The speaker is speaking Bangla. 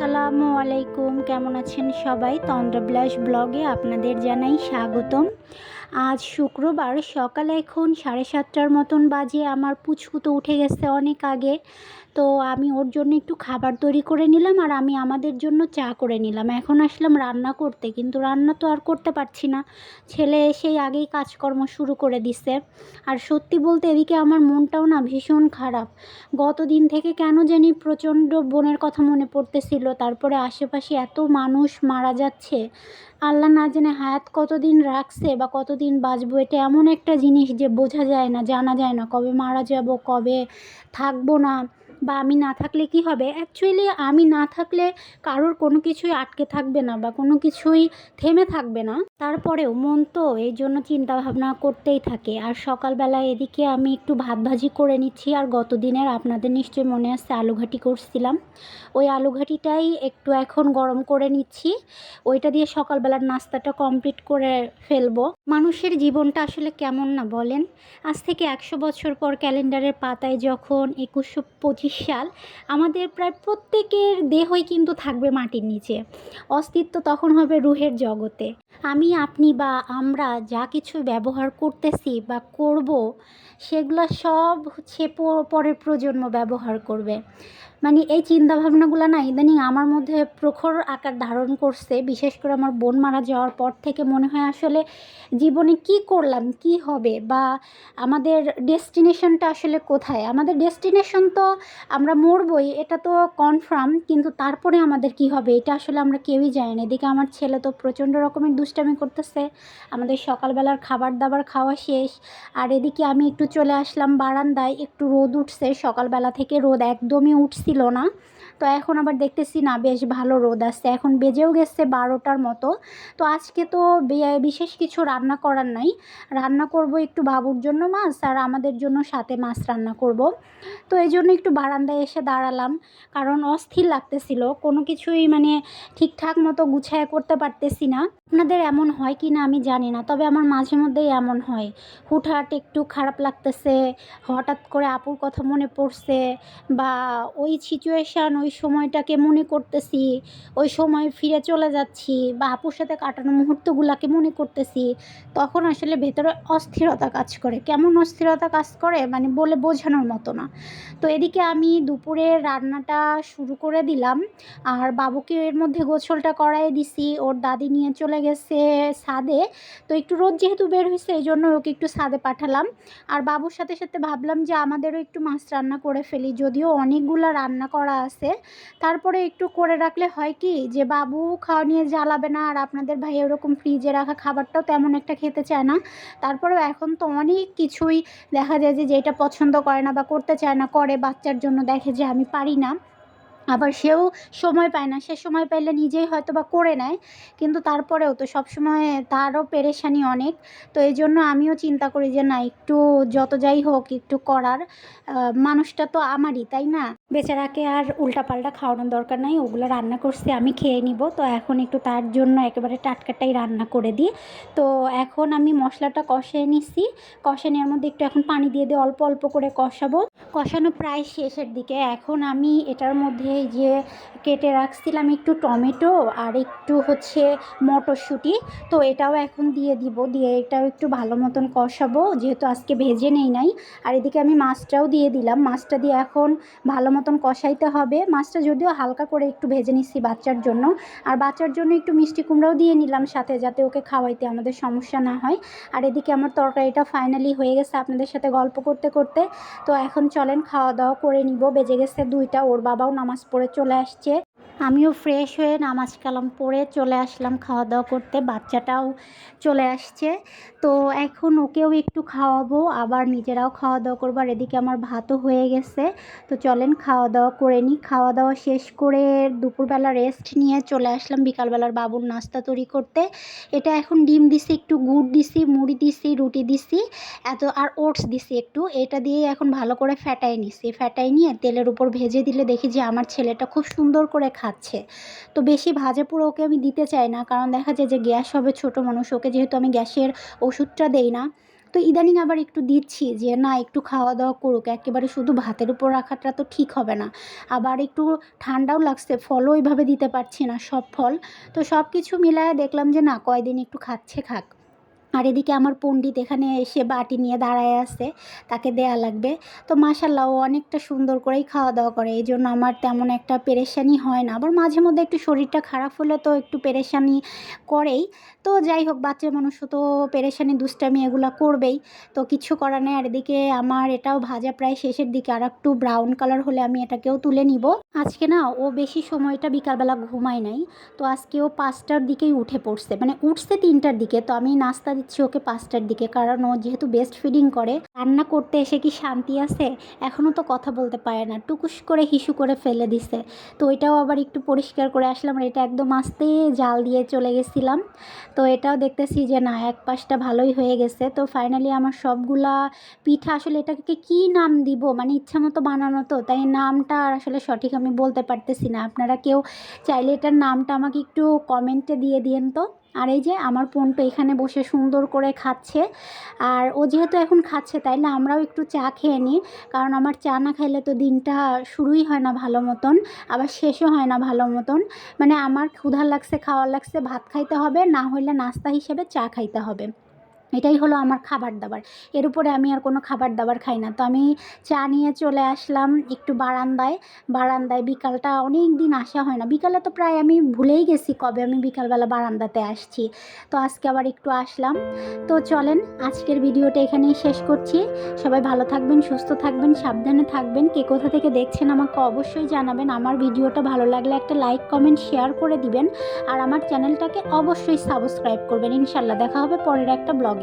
আসসালামু আলাইকুম। কেমন আছেন সবাই? তন্দ্রবিলাস ব্লগে আপনাদের জানাই স্বাগতম। আজ শুক্রবার সকালে এখন সাড়ে সাতটার মতন বাজে, আমার পুচকু তো উঠে গেছে অনেক আগে। তো আমি ওর জন্য একটু খাবার তৈরি করে নিলাম আর আমি আমাদের জন্য চা করে নিলাম। এখন আসলাম রান্না করতে, কিন্তু রান্না তো আর করতে পারছি না। ছেলে এসেই আগেই কাজকর্ম শুরু করে দিছে। আর সত্যি বলতে এদিকে আমার মনটাও না ভীষণ খারাপ। গত দিন থেকে কেন জানি প্রচণ্ড বোনের কথা মনে পড়তেছিল, তারপরে আশেপাশে এত মানুষ মারা যাচ্ছে। আল্লাহ না জানে হায়াত কতদিন রাখছে বা কতদিন বাঁচবো? এটা এমন একটা জিনিস যে বোঝা যায় না, জানা যায় না কবে মারা যাব, কবে থাকব না। বা আমি না থাকলে কি হবে? অ্যাকচুয়ালি আমি না থাকলে কারোর কোনো কিছুই আটকে থাকবে না বা কোনো কিছুই থেমে থাকবে না। তারপরেও মন তো এই জন্য চিন্তাভাবনা করতেই থাকে। আর সকালবেলা এদিকে আমি একটু ভাত ভাজি করে নিচ্ছি, আর গত দিনের আপনাদের নিশ্চয়ই মনে আছে আলুঘাটি করছিলাম। ওই আলুঘাটিটাই একটু এখন গরম করে নিচ্ছি। ওইটা দিয়ে সকালবেলার নাস্তাটা কমপ্লিট করে ফেলব। মানুষের জীবনটা আসলে কেমন না বলেন? আজ থেকে একশো বছর পর ক্যালেন্ডারের পাতায় যখন একুশশো পঁচিশ সাল, আমাদের প্রায় প্রত্যেকের দেহই কিন্তু থাকবে মাটির নিচে। অস্তিত্ব তখন হবে রুহের জগতে। আমি, আপনি বা আমরা যা কিছু ব্যবহার করতেছি বা করব, সেগুলো সব হচ্ছে পরের প্রজন্ম ব্যবহার করবে। মানে এই চিন্তাভাবনাগুলো না ইদানিং আমার মধ্যে প্রখর আকার ধারণ করছে। বিশেষ করে আমার বোন মারা যাওয়ার পর থেকে মনে হয় আসলে জীবনে কি করলাম, কি হবে বা আমাদের ডেস্টিনেশনটা আসলে কোথায়? আমাদের ডেস্টিনেশন তো আমরা মরবই, এটা তো কনফার্ম, কিন্তু তারপরে আমাদের কি হবে? এটা আসলে আমরা কেউই জানি না। এদিকে আমার ছেলে তো প্রচণ্ড রকমের দুষ্টামি করতেছে, আমাদের সকালবেলার খাবার দাবার খাওয়া শেষ, আর এদিকে আমি একটু চলে আসলাম বারান্দায়, একটু রোদ উঠছে, সকালবেলা থেকে রোদ একদমই উঠছিল না। তো এখন আবার দেখতেছি, না, বেশ ভালো রোদ আসছে। এখন বেজেও গেছে বারোটার মতো। তো আজকে তো বিশেষ কিছু রান্না করার নাই। রান্না করব একটু বাবুর জন্য মাছ আর আমাদের জন্য সাথে মাছ রান্না করব। তো এই জন্য একটু বারান্দায় এসে দাঁড়ালাম। কারণ অস্থির লাগতেছিল। কোনো কিছুই মানে ঠিকঠাক মতো গুছায় করতে পারতেছি না। আপনাদের এমন হয় কি না আমি জানি না, তবে আমার মাঝে মধ্যেই এমন হয়। হুটহাট একটু খারাপ লাগতেছে, হঠাৎ করে আপুর কথা মনে পড়ছে, বা ওই সিচুয়েশান ওই সময়টাকে মনে করতেছি, ওই সময় ফিরে চলে যাচ্ছি, বা আপুর সাথে কাটানো মুহূর্তগুলোকে মনে করতেছি, তখন আসলে ভেতরে অস্থিরতা কাজ করে। কেমন অস্থিরতা কাজ করে? মানে বলে বোঝানোর মতো না। তো এদিকে আমি দুপুরে রান্নাটা শুরু করে দিলাম, আর বাবুকে এর মধ্যে গোছলটা করাই দিছি, ওর দাদি নিয়ে চলে গেছে ছাদে। তো একটু রোদ যেহেতু বের হয়েছে এই জন্য ওকে একটু সাদে পাঠালাম। আর বাবুর সাথে সাথে ভাবলাম যে আমাদেরও একটু মাছ রান্না করে ফেলি, যদিও অনেকগুলো রান্না করা আছে। তারপরে একটু করে রাখলে হয় কি যে বাবু খাওয়া নিয়ে জ্বালাবে না, আর আপনাদের ভাই ওরকম ফ্রিজে রাখা খাবারটাও তেমন একটা খেতে চায় না। তারপরেও এখন তো অনেক কিছুই দেখা যায় যে যেটা পছন্দ করে না বা করতে চায় না, করে বাচ্চার জন্য দেখে যে আমি পারি না। আবার সেও সময় পায় না। সে সময় পাইলে নিজেই হয়তো বা করে নেয়, কিন্তু তারপরেও তো সবসময় তারও পেরেশানি অনেক। তো এই জন্য আমিও চিন্তা করি যে, না, একটু যত যাই হোক, একটু করার। মানুষটা তো আমারই, তাই না? বেচারাকে আর উল্টাপাল্টা খাওয়ানোর দরকার নাই। ওগুলো রান্না করছি, আমি খেয়ে নিব। তো এখন একটু তার জন্য একেবারে টাটকাটাই রান্না করে দিই। তো এখন আমি মশলাটা কষিয়ে নিচ্ছি নেওয়ার মধ্যে একটু এখন পানি দিয়ে দিয়ে অল্প অল্প করে কষাবো। কষানো প্রায় শেষের দিকে। এখন আমি এটার মধ্যে যে কেটে রাখছিলাম একটু টমেটো আর একটু হচ্ছে মটরশুঁটি, তো এটাও এখন দিয়ে দিব। দিয়ে এটাও একটু ভালো মতন কষাবো, যেহেতু আজকে ভেজে নেই নাই। আর এদিকে আমি মাছটাও দিয়ে দিলাম। মাছটা দিয়ে এখন ভালো মতন কষাইতে হবে। মাছটা যদিও হালকা করে একটু ভেজে নিচ্ছি বাচ্চার জন্য। আর বাচ্চার জন্য একটু মিষ্টি কুমড়াও দিয়ে নিলাম সাথে, যাতে ওকে খাওয়াইতে আমাদের সমস্যা না হয়। আর এদিকে আমার তরকারিটা ফাইনালি হয়ে গেছে আপনাদের সাথে গল্প করতে করতে। তো এখন চলেন খাওয়া দাওয়া করে নিব। বেজে গেছে দুইটা ওর বাবাও নামাজ পড়ে চলে আসছে। আমিও ফ্রেশ হয়ে নামাজ কালাম পড়ে চলে আসলাম খাওয়া দাওয়া করতে। বাচ্চাটাও চলে আসছে। তো এখন ওকেও একটু খাওয়াবো, আবার নিজেরাও খাওয়া দাওয়া করব। আর এদিকে আমার ভাতও হয়ে গেছে। তো চলেন খাওয়া দাওয়া করে নিই। খাওয়া দাওয়া শেষ করে দুপুরবেলা রেস্ট নিয়ে চলে আসলাম বিকালবেলার বাবুর নাস্তা তৈরি করতে। এটা এখন ডিম দিছি, একটু গুড় দিছি, মুড়ি দিছি, রুটি দিছি, এত আর ওটস দিছি একটু। এটা দিয়ে এখন ভালো করে ফ্যাটাই নিছি। ফ্যাটাই নিয়ে তেলের উপর ভেজে দিলে দেখি যে আমার ছেলেটা খুব সুন্দর করে খাচ্ছে। তো বেশি ভাজে পুরো ওকে আমি দিতে চাই না, কারণ দেখা যায় যে গ্যাস হবে, ছোট মানুষ, ওকে যেহেতু আমি গ্যাসের ওষুধটা দেই না। তো ইদানিং আবার একটু দিচ্ছি যে, না, একটু খাওয়া দাওয়া করুক, একেবারে শুধু ভাতের উপর রাখাটা তো ঠিক হবে না। আবার একটু ঠান্ডাও লাগছে, ফলও ওইভাবে দিতে পারছি না, সব ফল। তো সব কিছু মিলায় দেখলাম যে, না, কয়দিন একটু খাচ্ছে খাক। আর এদিকে আমার পণ্ডিত এখানে এসে বাটি নিয়ে দাঁড়ায় আছে, তাকে দেয়া লাগবে। তো মাসাল্লাহ ও অনেকটা সুন্দর করেই খাওয়া দাওয়া করে, এই জন্য আমার তেমন একটা পেরেশানি হয় না। আবার মাঝে মধ্যে একটু শরীরটা খারাপ হলে তো একটু পেরেশানি করেই। তো যাই হোক, বাচ্চা মানুষ তো পেরেশানি, দুষ্টামি এগুলো করবেই। তো কিছু করার নেই, আর এদিকে আমার এটাও ভাজা প্রায় শেষের দিকে, আর একটু ব্রাউন কালার হলে আমি এটাকেও তুলে নিব। আজকে না, ও বেশি সময়টা বিকালবেলা ঘুমায় নাই, তো আজকে ও পাঁচটার দিকেই উঠে পড়ছে মানে উঠছে তিনটার দিকে, তো আমি নাস্তা দিচ্ছি ওকে পাঁচটার দিকে, কারণ ও যেহেতু বেস্ট ফিডিং করে, রান্না করতে এসে কি শান্তি আছে? এখনও তো কথা বলতে পারে না, টুকুস করে হিসু করে ফেলে দিছে। তো ওইটাও আবার একটু পরিষ্কার করে আসলাম, আর এটা একদম আস্তে জাল দিয়ে চলে গেছিলাম। তো এটাও দেখতেছি যে না, এক পাশটা ভালোই হয়ে গেছে। তো ফাইনালি আমার সবগুলা পিঠা আসলে এটাকে কি নাম দিব? মানে ইচ্ছা মতো বানানো তো, তাই নামটা আর আসলে সঠিক আমি বলতে পারতেছি না। আপনারা কেউ চাইলে এটার নামটা আমাকে একটু কমেন্টে দিয়ে দিন তো। আর এই যে আমার পোনটা এখানে বসে সুন্দর করে খাচ্ছে। আর ও যেহেতু এখন খাচ্ছে, তাইলে আমরাও একটু চা খেয়ে নিই। কারণ আমার চা না খাইলে তো দিনটা শুরুই হয় না ভালো মতন, আবার শেষও হয় না ভালো মতন। মানে আমার ক্ষুধার লাগছে খাওয়ার লাগছে, ভাত খাইতে হবে, না হলে নাস্তা হিসেবে চা খাইতে হবে। এটাই হলো আমার খাবার দাবার। এর উপরে আমি আর কোনো খাবার দাবার খাই না। তো আমি চা নিয়ে চলে আসলাম একটু বারান্দায়। বারান্দায় বিকালটা অনেক দিন আসা হয় না। বিকালে তো প্রায় আমি ভুলেই গেছি কবে আমি বিকালবেলা বারান্দাতে আসছি। তো আজকে আবার একটু আসলাম। তো চলেন আজকের ভিডিওটা এখানেই শেষ করছি। সবাই ভালো থাকবেন, সুস্থ থাকবেন, সাবধানে থাকবেন। কে কোথা থেকে দেখছেন আমাকে অবশ্যই জানাবেন। আমার ভিডিওটা ভালো লাগলে একটা লাইক, কমেন্ট, শেয়ার করে দিবেন। আর আমার চ্যানেলটাকে অবশ্যই সাবস্ক্রাইব করবেন। ইনশাল্লাহ দেখা হবে পরের একটা ব্লগ।